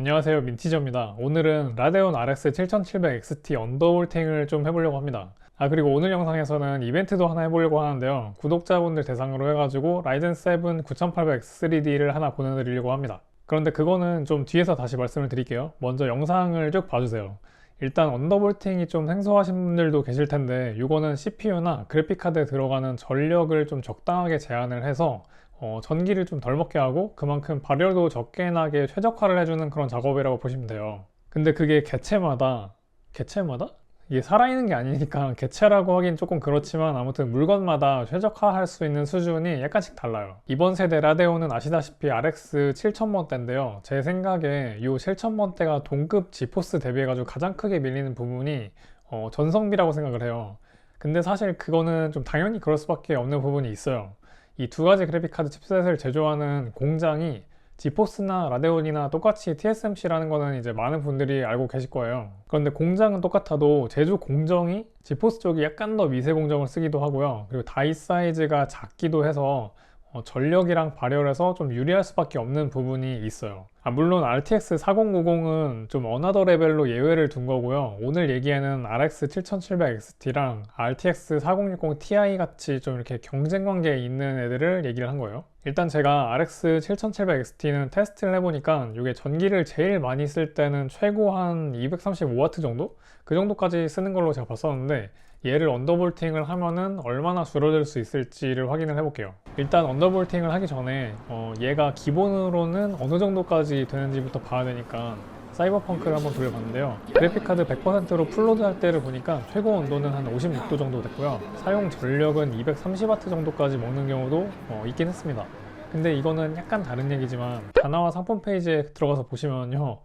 안녕하세요 민티저입니다. 오늘은 라데온 RX 7700XT 언더볼팅을 좀 해보려고 합니다. 아 그리고 오늘 영상에서는 이벤트도 하나 해보려고 하는데요. 구독자분들 대상으로 해가지고 라이젠 7 9800X3D를 하나 보내드리려고 합니다. 그런데 그거는 좀 뒤에서 다시 말씀을 드릴게요. 먼저 영상을 쭉 봐주세요. 일단 언더볼팅이 좀 생소하신 분들도 계실 텐데 이거는 CPU나 그래픽카드에 들어가는 전력을 좀 적당하게 제한을 해서 어, 전기를 좀 덜 먹게 하고 그만큼 발열도 적게 나게 최적화를 해주는 그런 작업이라고 보시면 돼요. 근데 그게 개체마다 개체마다 이게 살아있는 게 아니니까 개체라고 하긴 조금 그렇지만 아무튼 물건마다 최적화할 수 있는 수준이 약간씩 달라요. 이번 세대 라데온은 아시다시피 RX 7000번대인데요. 제 생각에 이 7000번대가 동급 지포스 대비해가지고 가장 크게 밀리는 부분이 어, 전성비라고 생각을 해요. 근데 사실 그거는 좀 당연히 그럴 수밖에 없는 부분이 있어요. 이 두 가지 그래픽카드 칩셋을 제조하는 공장이 지포스나 라데온이나 똑같이 TSMC라는 거는 이제 많은 분들이 알고 계실 거예요. 그런데 공장은 똑같아도 제조 공정이 지포스 쪽이 약간 더 미세 공정을 쓰기도 하고요. 그리고 다이 사이즈가 작기도 해서 어, 전력이랑 발열에서 좀 유리할 수밖에 없는 부분이 있어요. 아, 물론 RTX 4090은 좀 어나더 레벨로 예외를 둔 거고요. 오늘 얘기에는 RX 7700XT랑 RTX 4060 Ti 같이 좀 이렇게 경쟁 관계에 있는 애들을 얘기를 한 거예요. 일단 제가 RX 7700XT는 테스트를 해보니까 이게 전기를 제일 많이 쓸 때는 최고 한 235W 정도? 그 정도까지 쓰는 걸로 제가 봤었는데 얘를 언더볼팅을 하면은 얼마나 줄어들 수 있을지를 확인을 해볼게요. 일단 언더볼팅을 하기 전에 어, 얘가 기본으로는 어느 정도까지 되는지부터 봐야 되니까 사이버펑크를 한번 돌려봤는데요. 그래픽카드 100%로 풀로드 할 때를 보니까 최고 온도는 한 56도 정도 됐고요. 사용 전력은 230W 정도까지 먹는 경우도 어, 있긴 했습니다. 근데 이거는 약간 다른 얘기지만 다나와 상품 페이지에 들어가서 보시면요.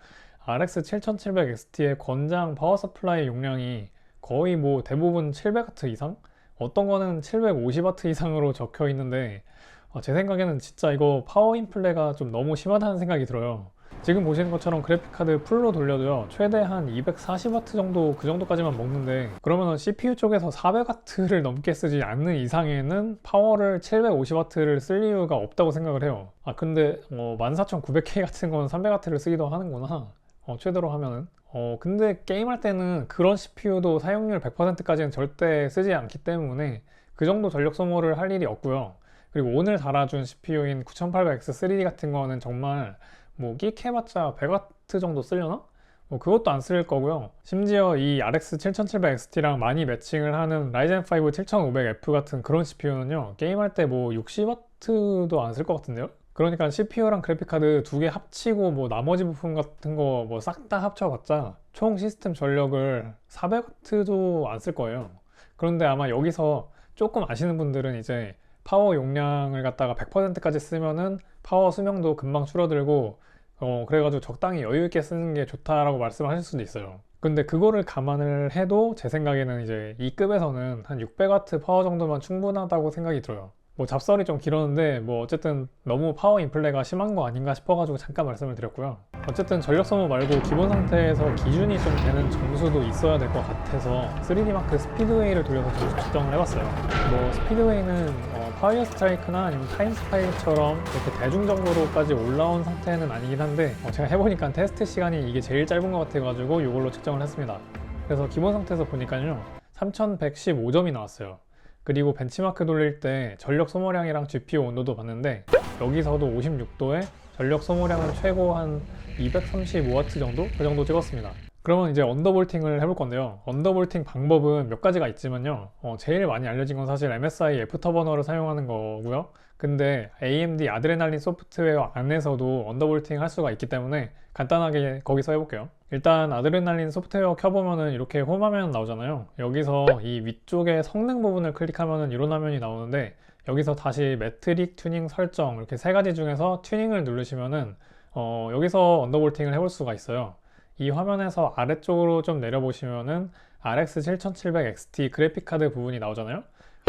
RX 7700XT의 권장 파워 서플라이 용량이 거의 뭐 대부분 700W 이상? 어떤 거는 750W 이상으로 적혀 있는데 어, 제 생각에는 진짜 이거 파워 인플레가 좀 너무 심하다는 생각이 들어요. 지금 보시는 것처럼 그래픽카드 풀로 돌려도요 최대 한 240W 정도 그 정도까지만 먹는데 그러면 CPU 쪽에서 400W를 넘게 쓰지 않는 이상에는 파워를 750W를 쓸 이유가 없다고 생각을 해요 아 근데 어, 14900K 같은 건 300W를 쓰기도 하는구나 어, 최대로 하면은 어 근데 게임할 때는 그런 CPU도 사용률 100%까지는 절대 쓰지 않기 때문에 그 정도 전력 소모를 할 일이 없고요 그리고 오늘 달아준 CPU인 9800X 3D 같은 거는 정말 뭐 끼해봤자 100W 정도 쓰려나? 뭐 그것도 안 쓸 거고요. 심지어 이 RX 7700XT랑 많이 매칭을 하는 라이젠 5 7500F 같은 그런 CPU는요. 게임할 때 뭐 60W도 안 쓸 것 같은데요? 그러니까 CPU랑 그래픽카드 두 개 합치고 뭐 나머지 부품 같은 거 뭐 싹 다 합쳐봤자 총 시스템 전력을 400W도 안 쓸 거예요. 그런데 아마 여기서 조금 아시는 분들은 이제 파워 용량을 갖다가 100%까지 쓰면은 파워 수명도 금방 줄어들고 어 그래가지고 적당히 여유 있게 쓰는 게 좋다라고 말씀을 하실 수도 있어요. 근데 그거를 감안을 해도 제 생각에는 이제 이 급에서는 한 600W 파워 정도만 충분하다고 생각이 들어요. 뭐 잡설이 좀 길었는데 뭐 어쨌든 너무 파워 인플레가 심한 거 아닌가 싶어가지고 잠깐 말씀을 드렸고요. 어쨌든 전력 소모 말고 기본 상태에서 기준이 좀 되는 점수도 있어야 될 것 같아서 3D 마크 스피드웨이를 돌려서 점수 측정을 해봤어요. 뭐 스피드웨이는 어, 파이어 스트라이크나 아니면 타임 스파이처럼 이렇게 대중적으로까지 올라온 상태는 아니긴 한데 어, 제가 해보니까 테스트 시간이 이게 제일 짧은 것 같아가지고 이걸로 측정을 했습니다. 그래서 기본 상태에서 보니까요 3115점이 나왔어요. 그리고 벤치마크 돌릴 때 전력 소모량이랑 GPU 온도도 봤는데 여기서도 56도에 전력 소모량은 최고 한 235W 정도? 그 정도 찍었습니다. 그러면 이제 언더볼팅을 해볼 건데요. 언더볼팅 방법은 몇 가지가 있지만요. 어, 제일 많이 알려진 건 사실 MSI 애프터버너를 사용하는 거고요. 근데 AMD 아드레날린 소프트웨어 안에서도 언더볼팅 할 수가 있기 때문에 간단하게 거기서 해볼게요. 일단 아드레날린 소프트웨어 켜보면은 이렇게 홈화면 나오잖아요. 여기서 이 위쪽에 성능 부분을 클릭하면은 이런 화면이 나오는데 여기서 다시 매트릭 튜닝 설정 이렇게 세 가지 중에서 튜닝을 누르시면은 어, 여기서 언더볼팅을 해볼 수가 있어요. 이 화면에서 아래쪽으로 좀 내려보시면은 RX 7700XT 그래픽카드 부분이 나오잖아요.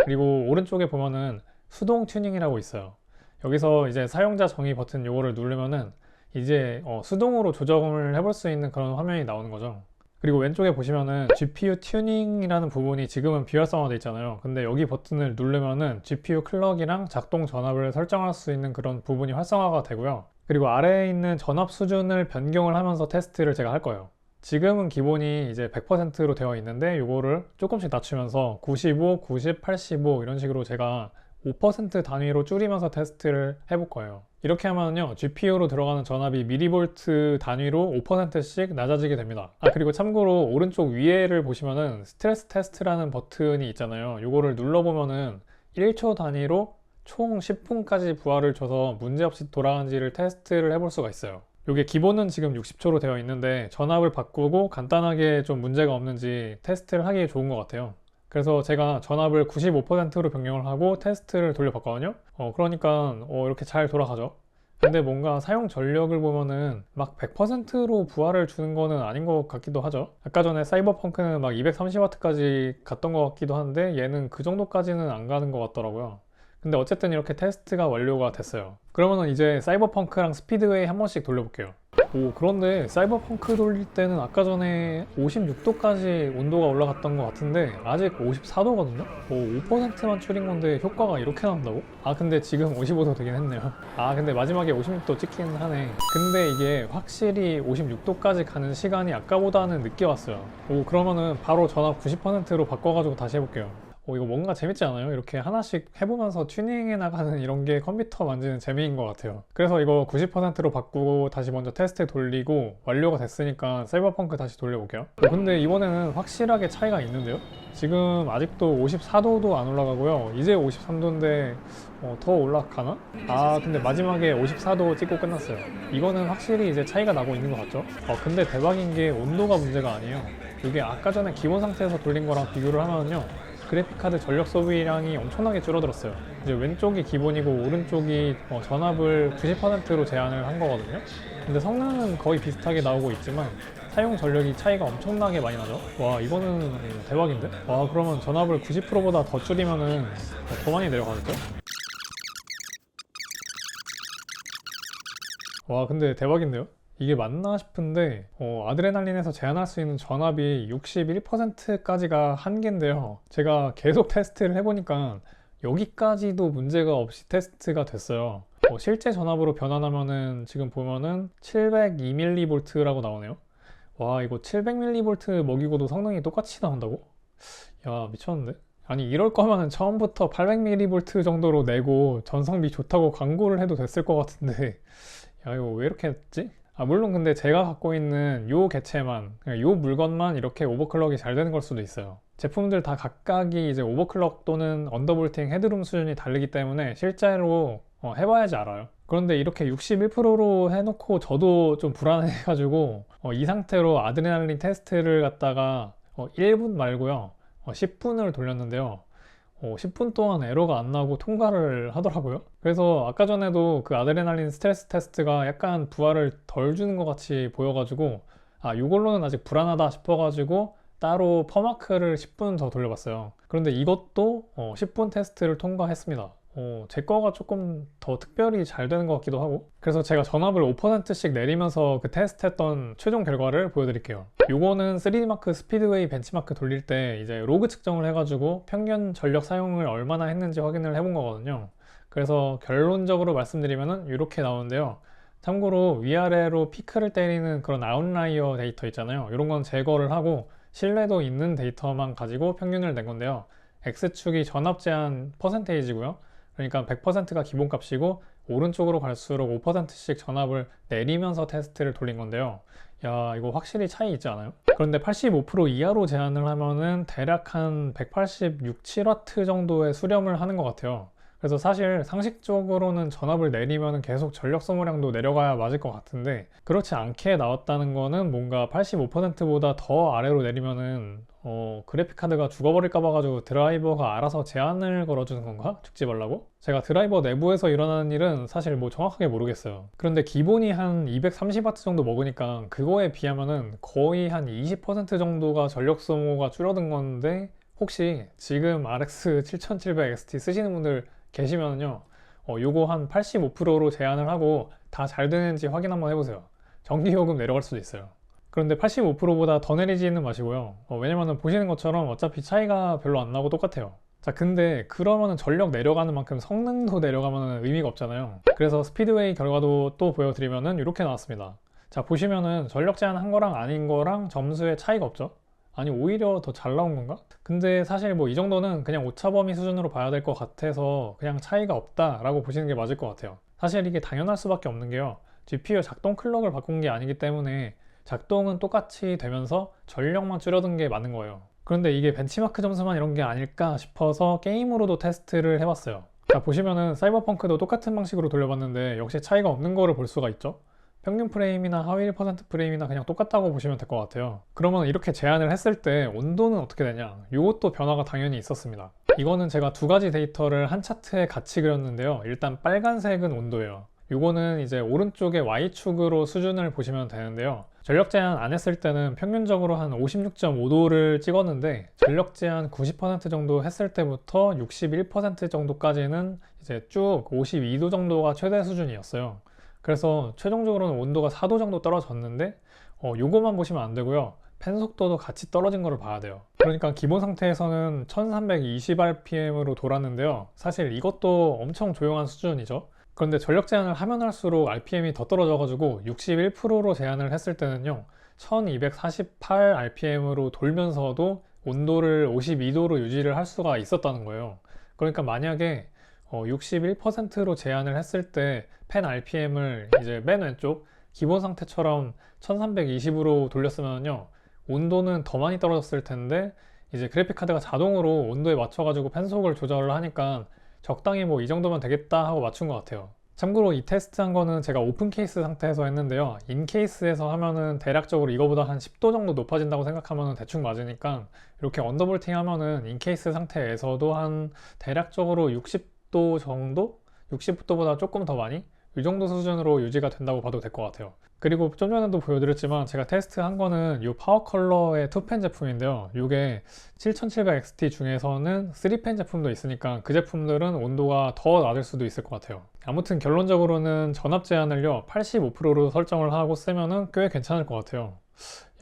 그리고 오른쪽에 보면은 수동 튜닝이라고 있어요. 여기서 이제 사용자 정의 버튼 요거를 누르면은 이제 어, 수동으로 조정을 해볼 수 있는 그런 화면이 나오는 거죠. 그리고 왼쪽에 보시면은 GPU 튜닝이라는 부분이 지금은 비활성화되어 있잖아요. 근데 여기 버튼을 누르면은 GPU 클럭이랑 작동 전압을 설정할 수 있는 그런 부분이 활성화가 되고요. 그리고 아래에 있는 전압 수준을 변경을 하면서 테스트를 제가 할 거예요. 지금은 기본이 이제 100%로 되어 있는데 이거를 조금씩 낮추면서 95, 90, 85 이런 식으로 제가 5% 단위로 줄이면서 테스트를 해볼 거예요. 이렇게 하면요, GPU로 들어가는 전압이 미리볼트 단위로 5%씩 낮아지게 됩니다. 아, 그리고 참고로 오른쪽 위에를 보시면은 스트레스 테스트라는 버튼이 있잖아요. 이거를 눌러보면은 1초 단위로 총 10분까지 부하를 줘서 문제없이 돌아가는지를 테스트를 해볼 수가 있어요. 이게 기본은 지금 60초로 되어 있는데 전압을 바꾸고 간단하게 좀 문제가 없는지 테스트를 하기에 좋은 것 같아요. 그래서 제가 전압을 95%로 변경을 하고 테스트를 돌려봤거든요. 어, 그러니까 어, 이렇게 잘 돌아가죠. 근데 뭔가 사용 전력을 보면은 막 100%로 부하를 주는 거는 아닌 것 같기도 하죠. 아까 전에 사이버펑크는 막 230W까지 갔던 것 같기도 한데 얘는 그 정도까지는 안 가는 것 같더라고요. 근데 어쨌든 이렇게 테스트가 완료가 됐어요. 그러면은 이제 사이버펑크랑 스피드웨이 한 번씩 돌려볼게요. 오, 그런데 사이버펑크 돌릴 때는 아까 전에 56도까지 온도가 올라갔던 것 같은데 아직 54도거든요? 오, 5%만 줄인 건데 효과가 이렇게 난다고? 아, 근데 지금 55도 되긴 했네요. 아, 근데 마지막에 56도 찍긴 하네. 근데 이게 확실히 56도까지 가는 시간이 아까보다는 늦게 왔어요. 오, 그러면은 바로 전압 90%로 바꿔가지고 다시 해볼게요. 오, 이거 뭔가 재밌지 않아요? 이렇게 하나씩 해보면서 튜닝해 나가는 이런 게 컴퓨터 만지는 재미인 것 같아요. 그래서 이거 90%로 바꾸고 다시 먼저 테스트 돌리고 완료가 됐으니까 사이버펑크 다시 돌려볼게요. 어, 근데 이번에는 확실하게 차이가 있는데요? 지금 아직도 54도도 안 올라가고요. 이제 53도인데 어, 더 올라가나? 아 근데 마지막에 54도 찍고 끝났어요. 이거는 확실히 이제 차이가 나고 있는 것 같죠? 어, 근데 대박인 게 온도가 문제가 아니에요. 이게 아까 전에 기본 상태에서 돌린 거랑 비교를 하면요. 그래픽카드 전력 소비량이 엄청나게 줄어들었어요. 이제 왼쪽이 기본이고 오른쪽이 어, 전압을 90%로 제한을 한 거거든요. 근데 성능은 거의 비슷하게 나오고 있지만 사용 전력이 차이가 엄청나게 많이 나죠. 와 이거는 대박인데? 와 그러면 전압을 90%보다 더 줄이면은 더 많이 내려가겠죠? 와 근데 대박인데요? 이게 맞나 싶은데 어, 아드레날린에서 제한할 수 있는 전압이 61%까지가 한계인데요. 제가 계속 테스트를 해보니까 여기까지도 문제가 없이 테스트가 됐어요. 어, 실제 전압으로 변환하면은 지금 보면은 702mV라고 나오네요. 와 이거 700mV 먹이고도 성능이 똑같이 나온다고? 야 미쳤는데? 아니 이럴 거면은 처음부터 800mV 정도로 내고 전성비 좋다고 광고를 해도 됐을 것 같은데 야 이거 왜 이렇게 했지? 아, 물론 근데 제가 갖고 있는 요 개체만, 그냥 요 물건만 이렇게 오버클럭이 잘 되는 걸 수도 있어요. 제품들 다 각각이 이제 오버클럭 또는 언더볼팅 헤드룸 수준이 다르기 때문에 실제로 어, 해봐야지 알아요. 그런데 이렇게 61%로 해놓고 저도 좀 불안해가지고 어, 이 상태로 아드레날린 테스트를 갖다가 어, 1분 말고요. 10분을 돌렸는데요. 어, 10분 동안 에러가 안 나고 통과를 하더라고요. 그래서 아까 전에도 그 아드레날린 스트레스 테스트가 약간 부하를 덜 주는 것 같이 보여가지고 아, 이걸로는 아직 불안하다 싶어가지고 따로 퍼마크를 10분 더 돌려봤어요. 그런데 이것도 어, 10분 테스트를 통과했습니다. 어, 제 거가 조금 더 특별히 잘 되는 것 같기도 하고. 그래서 제가 전압을 5%씩 내리면서 그 테스트했던 최종 결과를 보여드릴게요. 요거는 3D마크 스피드웨이 벤치마크 돌릴 때 이제 로그 측정을 해가지고 평균 전력 사용을 얼마나 했는지 확인을 해본 거거든요. 그래서 결론적으로 말씀드리면은 이렇게 나오는데요. 참고로 위아래로 피크를 때리는 그런 아웃라이어 데이터 있잖아요. 이런 건 제거를 하고 신뢰도 있는 데이터만 가지고 평균을 낸 건데요. X축이 전압 제한 퍼센테이지고요 그러니까 100%가 기본값이고 오른쪽으로 갈수록 5%씩 전압을 내리면서 테스트를 돌린 건데요. 야 이거 확실히 차이 있지 않아요? 그런데 85% 이하로 제한을 하면은 대략 한 186, 7W 정도의 수렴을 하는 것 같아요. 그래서 사실 상식적으로는 전압을 내리면 계속 전력 소모량도 내려가야 맞을 것 같은데 그렇지 않게 나왔다는 거는 뭔가 85%보다 더 아래로 내리면은 어, 그래픽 카드가 죽어버릴까 봐 가지고 드라이버가 알아서 제한을 걸어주는 건가? 죽지 말라고? 제가 드라이버 내부에서 일어나는 일은 사실 뭐 정확하게 모르겠어요. 그런데 기본이 한 230W 정도 먹으니까 그거에 비하면은 거의 한 20% 정도가 전력 소모가 줄어든 건데 혹시 지금 RX 7700 XT 쓰시는 분들 계시면요 어, 요거 한 85%로 제한을 하고 다 잘 되는지 확인 한번 해보세요 전기요금 내려갈 수도 있어요 그런데 85%보다 더 내리지는 마시고요 어, 왜냐면은 보시는 것처럼 어차피 차이가 별로 안 나고 똑같아요 자, 근데 그러면은 전력 내려가는 만큼 성능도 내려가면 의미가 없잖아요. 그래서 스피드웨이 결과도 또 보여드리면은 이렇게 나왔습니다. 자, 보시면은 전력 제한 한 거랑 아닌 거랑 점수의 차이가 없죠? 아니, 오히려 더 잘 나온 건가? 근데 사실 뭐 이 정도는 그냥 오차 범위 수준으로 봐야 될 것 같아서 그냥 차이가 없다 라고 보시는 게 맞을 것 같아요. 사실 이게 당연할 수밖에 없는 게요. GPU 작동 클럭을 바꾼 게 아니기 때문에 작동은 똑같이 되면서 전력만 줄여든 게 맞는 거예요. 그런데 이게 벤치마크 점수만 이런 게 아닐까 싶어서 게임으로도 테스트를 해봤어요. 자, 보시면은 사이버펑크도 똑같은 방식으로 돌려봤는데 역시 차이가 없는 거를 볼 수가 있죠. 평균 프레임이나 하위 1% 프레임이나 그냥 똑같다고 보시면 될 것 같아요. 그러면 이렇게 제한을 했을 때 온도는 어떻게 되냐? 이것도 변화가 당연히 있었습니다. 이거는 제가 두 가지 데이터를 한 차트에 같이 그렸는데요. 일단 빨간색은 온도예요. 이거는 이제 오른쪽에 Y축으로 수준을 보시면 되는데요. 전력 제한 안 했을 때는 평균적으로 한 56.5도를 찍었는데 전력 제한 90% 정도 했을 때부터 61% 정도까지는 이제 쭉 52도 정도가 최대 수준이었어요. 그래서 최종적으로는 온도가 4도 정도 떨어졌는데 어, 요거만 보시면 안 되고요. 팬 속도도 같이 떨어진 거를 봐야 돼요. 그러니까 기본 상태에서는 1320rpm으로 돌았는데요. 사실 이것도 엄청 조용한 수준이죠. 그런데 전력 제한을 하면 할수록 RPM이 더 떨어져가지고 61%로 제한을 했을 때는요. 1248rpm으로 돌면서도 온도를 52도로 유지를 할 수가 있었다는 거예요. 그러니까 만약에 어, 61%로 제한을 했을 때 펜 RPM을 이제 맨 왼쪽 기본 상태처럼 1320으로 돌렸으면요. 온도는 더 많이 떨어졌을 텐데 이제 그래픽 카드가 자동으로 온도에 맞춰 가지고 펜속을 조절을 하니까 적당히 뭐 이 정도면 되겠다 하고 맞춘 것 같아요. 참고로 이 테스트 한 거는 제가 오픈 케이스 상태에서 했는데요. 인 케이스에서 하면은 대략적으로 이거보다 한 10도 정도 높아진다고 생각하면 대충 맞으니까 이렇게 언더볼팅 하면은 인 케이스 상태에서도 한 대략적으로 60도 정도? 60도보다 조금 더 많이? 이 정도 수준으로 유지가 된다고 봐도 될 것 같아요. 그리고 좀 전에도 보여드렸지만 제가 테스트 한 거는 이 파워 컬러의 2펜 제품인데요. 이게 7700XT 중에서는 3펜 제품도 있으니까 그 제품들은 온도가 더 낮을 수도 있을 것 같아요. 아무튼 결론적으로는 전압 제한을요 85%로 설정을 하고 쓰면은 꽤 괜찮을 것 같아요.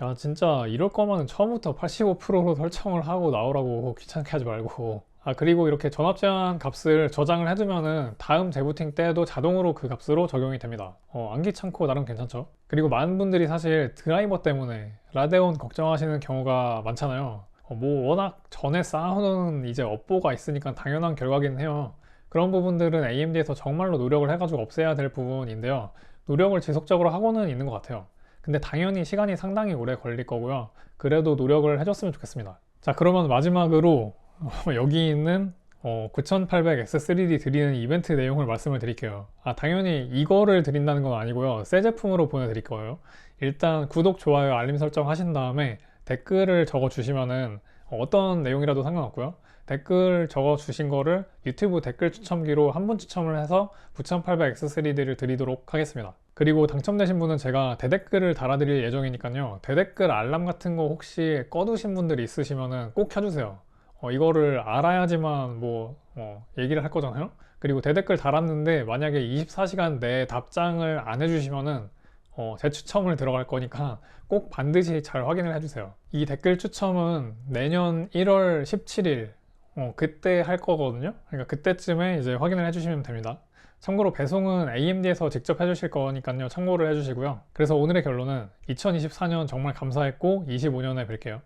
야 진짜 이럴 거면 처음부터 85%로 설정을 하고 나오라고 귀찮게 하지 말고 아 그리고 이렇게 전압 제한 값을 저장을 해두면은 다음 재부팅 때도 자동으로 그 값으로 적용이 됩니다. 어, 안 귀찮고 나름 괜찮죠? 그리고 많은 분들이 사실 드라이버 때문에 라데온 걱정하시는 경우가 많잖아요. 어, 뭐 워낙 전에 쌓아놓은 이제 업보가 있으니까 당연한 결과긴 해요. 그런 부분들은 AMD에서 정말로 노력을 해가지고 없애야 될 부분인데요. 노력을 지속적으로 하고는 있는 것 같아요. 근데 당연히 시간이 상당히 오래 걸릴 거고요. 그래도 노력을 해줬으면 좋겠습니다. 자 그러면 마지막으로 어, 여기 있는 어, 9800X3D 드리는 이벤트 내용을 말씀을 드릴게요. 아, 당연히 이거를 드린다는 건 아니고요. 새 제품으로 보내드릴 거예요. 일단 구독, 좋아요, 알림 설정 하신 다음에 댓글을 적어 주시면은 어떤 내용이라도 상관없고요. 댓글 적어 주신 거를 유튜브 댓글 추첨기로 한 분 추첨을 해서 9800X3D를 드리도록 하겠습니다. 그리고 당첨되신 분은 제가 대댓글을 달아드릴 예정이니까요. 대댓글 알람 같은 거 혹시 꺼두신 분들이 있으시면은 꼭 켜주세요. 어, 이거를 알아야지만 뭐 어, 얘기를 할 거잖아요. 그리고 대댓글 달았는데 만약에 24시간 내에 답장을 안 해주시면은 어, 재추첨을 들어갈 거니까 꼭 반드시 잘 확인을 해주세요. 이 댓글 추첨은 내년 1월 17일 어, 그때 할 거거든요. 그러니까 그때쯤에 이제 확인을 해주시면 됩니다. 참고로 배송은 AMD에서 직접 해주실 거니까요. 참고를 해주시고요. 그래서 오늘의 결론은 2024년 정말 감사했고 25년에 뵐게요.